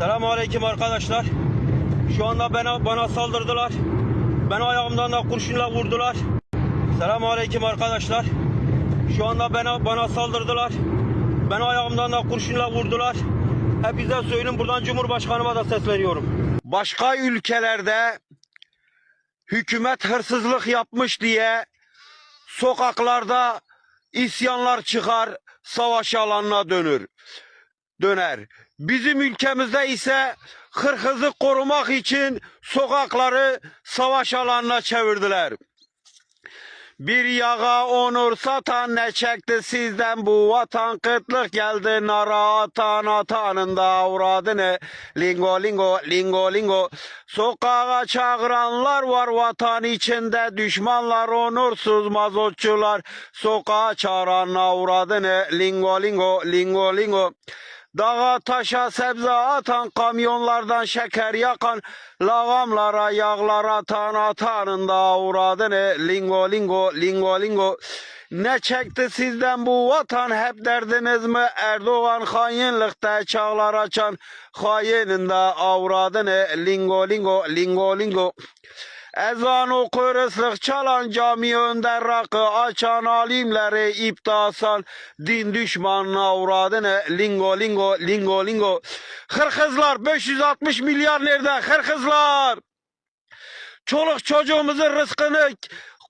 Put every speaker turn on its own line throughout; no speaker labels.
Selamünaleyküm arkadaşlar. Şu anda bana bana saldırdılar. Beni ayağımdan da kurşunla vurdular. Selamünaleyküm arkadaşlar. Şu anda bana bana saldırdılar. Beni ayağımdan da kurşunla vurdular. Hepinize söyleyeyim buradan Cumhurbaşkanıma da sesleniyorum. Başka ülkelerde hükümet hırsızlık yapmış diye sokaklarda isyanlar çıkar, savaş alanına dönür döner. Bizim ülkemizde ise hırkızı korumak için sokakları savaş alanına çevirdiler. Bir yağa onur satan ne çekti sizden? Bu vatan kıtlık geldi nara atan atanın da avradını lingo lingo lingo lingo. Sokağa çağıranlar var vatan içinde. Düşmanlar onursuz mazotçular. Sokağa çağıran avradını lingo lingo lingo lingo Dağa taşa sebze atan kamyonlardan şeker yakan lagamlara yağlar atan atanın da uğradını lingo lingo lingo lingo. Ne çekti sizden bu vatan? Hep derdiniz mi? Erdoğan hainlikte çağlar açan hainin de avradını lingo lingo lingo lingo Ezan okur ıslık çalan cami önde rakı açan alimleri iptasan. Din düşmanına avradını lingo lingo lingo lingo. Hırkızlar 560 milyar nerede hırkızlar? Çoluk çocuğumuzun rızkını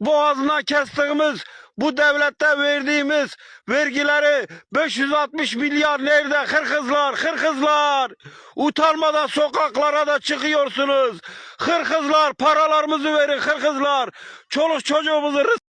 boğazına kestiğimiz bu devlette verdiğimiz vergileri 560 milyar nerede? Hırkızlar hırkızlar utanmadan sokaklara da çıkıyorsunuz. Hırkızlar paralarımızı verin hırkızlar çoluk çocuğumuzun rızkını